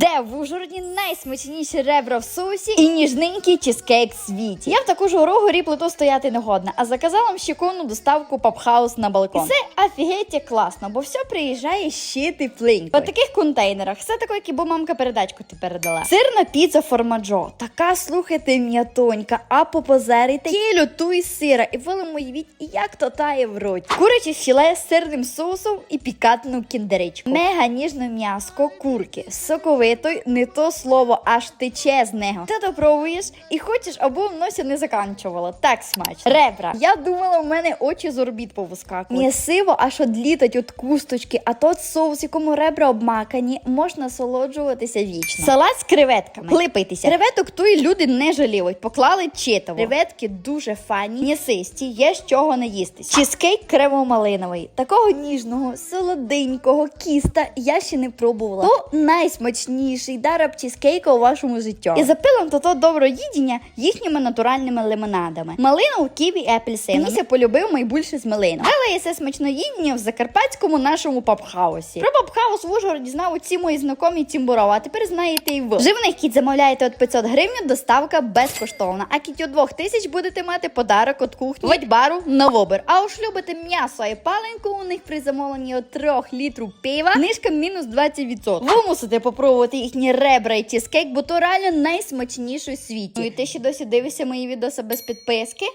Де в Ужгороді найсмачніші ребра в соусі і ніжненький чизкейк в світі. Я в таку жору горі плиту стояти не годна, а заказала вам щеконну доставку папхаус на балкон. І це офігеть класно, бо все приїжджає ще тепленько. В таких контейнерах все таке, як і бо мамка передачку ти передала. Сирна піца формаджо. Така слухайте м'ятонька, а попозерите кілю ту із сира і ви уявіть, як то тає в роті. Куряче філе з сирним соусом і пікантну кіндеричку. Мега ніжне м'яско курки. Соковитою, не то слово, аж тече з нього. Ти допробуєш і хочеш, аби в носі не заканчувало. Так смачно. Ребра. Я думала, в мене очі з орбіт повискакують. М'ясиво аж одлітать от кусточки, а тот соус, якому ребра обмакані, можна насолоджуватися вічно. Салат з креветками. Клипайтеся. Креветок ту і люди не жаліють. Поклали читово. Креветки дуже фані, м'ясисті, є з чого не їстись. Чизкейк крево-малиновий. Такого ніжного, солоденького кіста я ще не пробувала. То найсмачніший дараб чизкейка у вашому житті. І запилом то то добро їдіння їхніми натуральними лимонадами. Малину, ківі і апельсином. Мені полюбив найбільше з малином. Але є це смачно їдіння в закарпатському нашому папхаусі. Про папхаус в Ужгороді знав усі мої знайомі Тімбурова, а тепер знаєте і ви. Живних кіт замовляєте от 500 гривень, доставка безкоштовна. А кітю 2000 будете мати подарок від кухні Вадьбару на вибір. А уж любите м'ясо і паленку, у них при замовленні от 3 літрів пива, книжка мінус 20%. Ви мусите попробувати їхні ребра і тіскейк, бо то реально найсмачніше у світі. Ну і ти ще досі дивишся мої відоси без підписки?